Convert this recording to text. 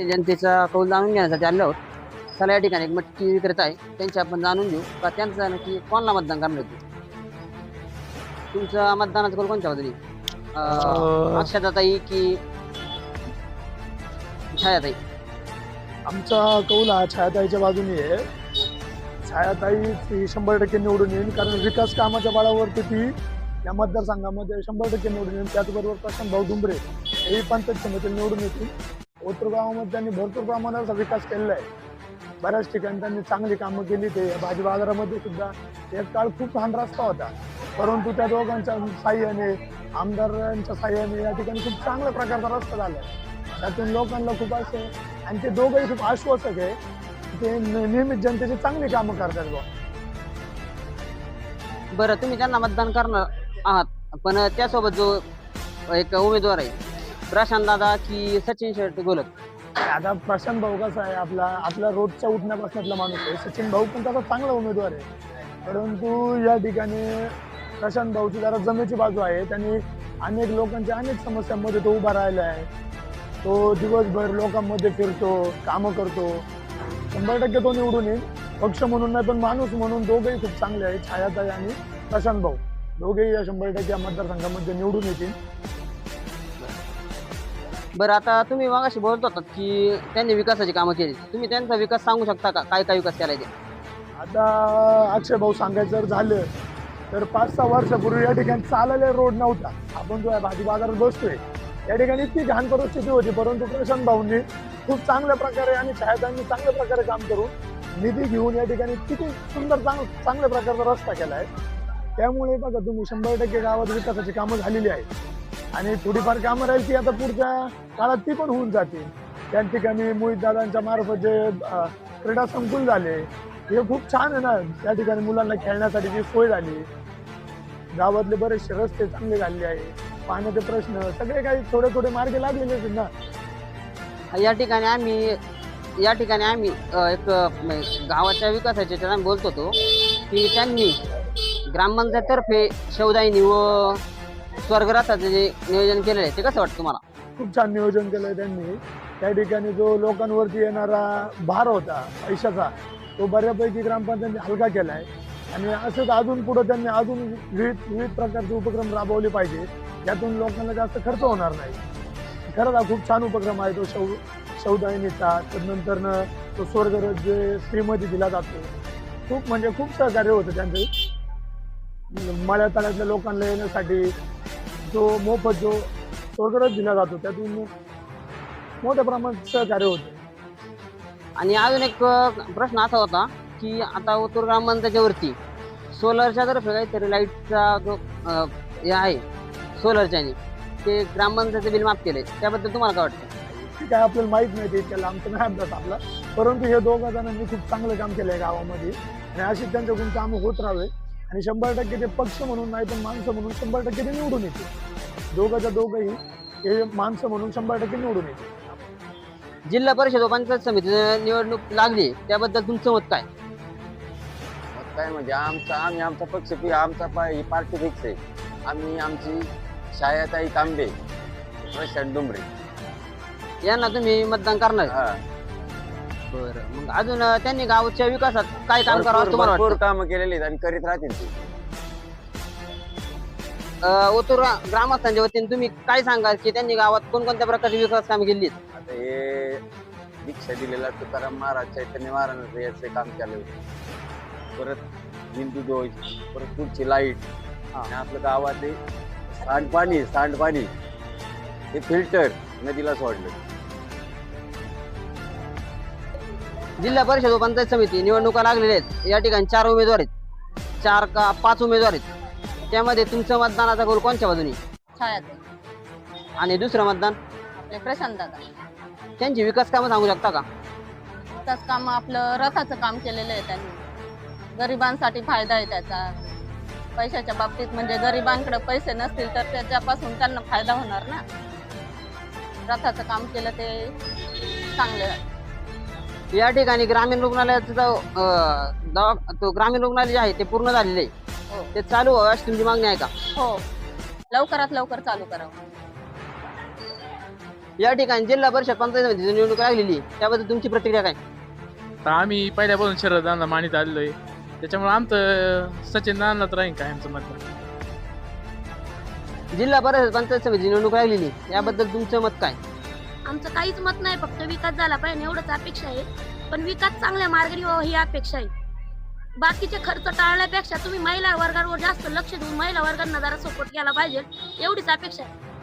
भारतीय जनतेचा कौल जाणून घेण्यासाठी आलो आहोत. चला या ठिकाणी एक मटकी विक्रेता आहे. त्यांची आपण जाणून घेऊ. का त्यांचं नक्की कोणाला मतदान करणार होते तुमचं मतदानाचा कौल कोणत्या बाजूने अक्षताताई की छायाताई? आमचा कौल हा छायाताईच्या बाजूने आहे. छायाताई ही शंभर टक्के निवडून येईल. कारण विकास कामाच्या बळावरती ती या मतदारसंघामध्ये शंभर टक्के निवडून येईल. त्याचबरोबर प्रशांत भाऊ डुंबरे हेही पंचायत समितीला निवडून येतील. ओतूर गावामध्ये त्यांनी भरपूर प्रमाणात असा विकास केलेला आहे. बऱ्याच ठिकाणी त्यांनी चांगली कामं केली ते. भाजी बाजारामध्ये सुद्धा एक काळ खूप लहान रस्ता होता. परंतु त्या दोघांच्या साह्याने आमदारांच्या साह्याने या ठिकाणी खूप चांगल्या प्रकारचा रस्ता झाला. त्यातून लोकांना खूप असं आणि ते दोघंही खूप आश्वासक आहे ते न- नेहमीच जनतेची चांगली कामं करतात बुवा. बरं तुम्ही त्यांना मतदान करणार आहात पण त्यासोबत जो एक उमेदवार आहे प्रशांत दादा की सचिन शेट गोलक? आता प्रशांत भाऊ कसा आहे आपला? आपला रोजच्या उठण्यापासूनला माणूस आहे. सचिन भाऊ पण त्याचा चांगला उमेदवार आहे. परंतु या ठिकाणी प्रशांत भाऊची जरा जमेची बाजू आहे. त्यांनी अनेक लोकांच्या अनेक समस्यांमध्ये तो उभा राहिला आहे. तो दिवसभर लोकांमध्ये फिरतो कामं करतो. शंभर टक्के तो निवडून येईल. पक्ष म्हणून नाही पण माणूस म्हणून दोघेही खूप चांगले आहेत छायाताई आणि प्रशांत भाऊ. दोघेही या शंभर टक्के या मतदारसंघामध्ये निवडून येतील. बरं आता तुम्ही मगाशी बोलत होतात की त्यांनी विकासाची कामं केली. तुम्ही त्यांचा विकास सांगू शकता का? काय काय विकास करायचे आता अक्षय भाऊ सांगायचं जर झालं तर पाच सहा वर्षापूर्वी या ठिकाणी चालायला रोड नव्हता. आपण जो आहे भाजी बाजारात बसतोय या ठिकाणी इतकी घाण परिस्थिती होती परंतु प्रशांत भाऊंनी खूप चांगल्या प्रकारे आणि छायातांनी चांगल्या प्रकारे काम करून निधी घेऊन या ठिकाणी किती सुंदर चांग चांगल्या प्रकारचा रस्ता केला आहे त्यामुळे बघा तुम्ही शंभर टक्के गावात विकासाची कामं झालेली आहेत. आणि थोडीफार कामं राहायची आता पुढच्या काळात ती पण होऊन जातील. त्या ठिकाणी मोहित दादांच्या मार्फत जे क्रीडा संकुल झाले हे खूप छान आहे ना. त्या ठिकाणी मुलांना खेळण्यासाठी जी सोय झाली गावातले बरेचसे रस्ते चांगले झाले आहे पाण्याचे प्रश्न सगळे काही थोडे थोडे मार्ग लागलेले आहेत ना. या ठिकाणी आम्ही या ठिकाणी आम्ही एक गावाच्या विकासाच्या याच्यात आम्ही बोलत होतो की त्यांनी ग्रामपंचायतर्फे शेवदायनी व स्वर्गरथाचं जे नियोजन केलेलं आहे ते कसं वाटतं तुम्हाला? खूप छान नियोजन केलंय त्यांनी. त्या ठिकाणी जो लोकांवरती येणारा भार होता पैशाचा तो बऱ्यापैकी ग्रामपंचायतीने हलका केलाय. आणि असंच अजून पुढे त्यांनी अजून विविध विविध प्रकारचे उपक्रम राबवले पाहिजे ज्यातून लोकांना जास्त खर्च होणार नाही. खरंच हा खूप छान उपक्रम आहे तो शौ शौदायनीचा. त्यानंतरनं तो स्वर्गरथ जे श्रीमती दिला जातो. खूप म्हणजे खूप सहकार्य होतं त्यांचं. मळ्या तळ्यातल्या लोकांना येण्यासाठी जो मोफत जो स्वर्गरथ दिला जातो त्यातून मोठ्या प्रमाणात सहकार्य होते. आणि अजून एक प्रश्न असा होता की आता उत्तर ग्रामपंचायतच्या वरती सोलरच्या तर्फे काहीतरी लाईटचा जो हे आहे सोलरच्या ते ग्रामपंचायतचं बिल माफ केलंय. त्याबद्दल तुम्हाला काय वाटतं? ते काय आपल्याला माहीत नाही ते इतक्या लांबचं नाही अभ्यास आपला. परंतु हे दोघा जणांनी खूप चांगलं काम केलंय गावामध्ये. आणि अशी त्यांच्याकडून कामं होत राहावे. आणि शंभर टक्के ते पक्ष म्हणून नाही पण माणसं म्हणून शंभर टक्के ते निवडून येते दोघाच्या दोघंही हे माणसं म्हणून शंभर टक्के निवडून येते जिल्हा परिषद व पंचायत समिती निवडणूक लागली त्याबद्दल तुमचं मत काय? मग काय म्हणजे आमचा आम्ही आमचा पक्ष पी- आमचा पा- ही पार्टी फिक्स आहे. आम्ही आमची छायाताई तांबे प्रशांत डुंबरे यांना तुम्ही मतदान करणार? हा. बरं. मग अजून अं, त्यांनी गावच्या विकासात काय काम करावं असं भरपूर तुम्हाला भरपूर वाटतं? कामं केलेली आहेत आणि करीत राहतील ते. अं, ओतूर ग्रामस्थांच्या वतीने तुम्ही काय सांगाल की त्यांनी गावात कोणकोणत्या प्रकारची विकास कामे केली? आता हे दीक्षा दिलेला तुकाराम महाराज चैतन्य महाराजांचं याचे काम चालू आहे परत बिंदू दोष परत पुढची लाइट आणि आपलं गावातले सांडपाणी सांडपाणी हे फिल्टर नदीला सोडलं. जिल्हा परिषद व पंचायत समिती निवडणुका लागलेल्या आहेत. या ठिकाणी चार उमेदवार आहेत. चार का पाच उमेदवार आहेत. त्यामध्ये तुमचं मतदानाचा गोल कोणत्या बाजूने? आणि दुसरं मतदान? आपले प्रशांत दादा. त्यांची विकास कामं सांगू शकता का? त्याच काम आपलं रथाचं काम केलेलं आहे त्यांनी. गरिबांसाठी फायदा आहे त्याचा. पैशाच्या बाबतीत म्हणजे गरिबांकडे पैसे नसतील तर त्याच्यापासून त्यांना फायदा होणार ना. रथाचं काम केलं ते चांगलं. या ठिकाणी ग्रामीण रुग्णालयाचं जो, अं, दवा तो ग्रामीण रुग्णालय जे आहे ते पूर्ण झालेले आहे. हो. ते चालू व्हावं अशी तुमची मागणी आहे का? हो. लवकरात लवकर चालू करावं. या ठिकाणी जिल्हा परिषद पंचायत समितीची निवडणूक लागलेली आहे. त्याबद्दल तुमची प्रतिक्रिया काय? तर आम्ही पहिल्यापासून शरदांना मानित आलेलो आहे. त्याच्यामुळे आमचं सचिन नानाच राहील काय आमचं मत? जिल्हा परिषद पंचायत समितीची निवडणूक लागलेली आहे. याबद्दल तुमचं मत काय? आमचं काहीच मत नाही फक्त विकास झाला पाहिजे एवढंच अपेक्षा आहे. पण विकास चांगल्या मार्गाने व्हावा ही अपेक्षा आहे. बाकीचे खर्च टाळण्यापेक्षा तुम्ही महिला वर्गावर जास्त लक्ष देऊन महिला वर्गांना जरा सपोर्ट केला पाहिजे एवढीच अपेक्षा आहे.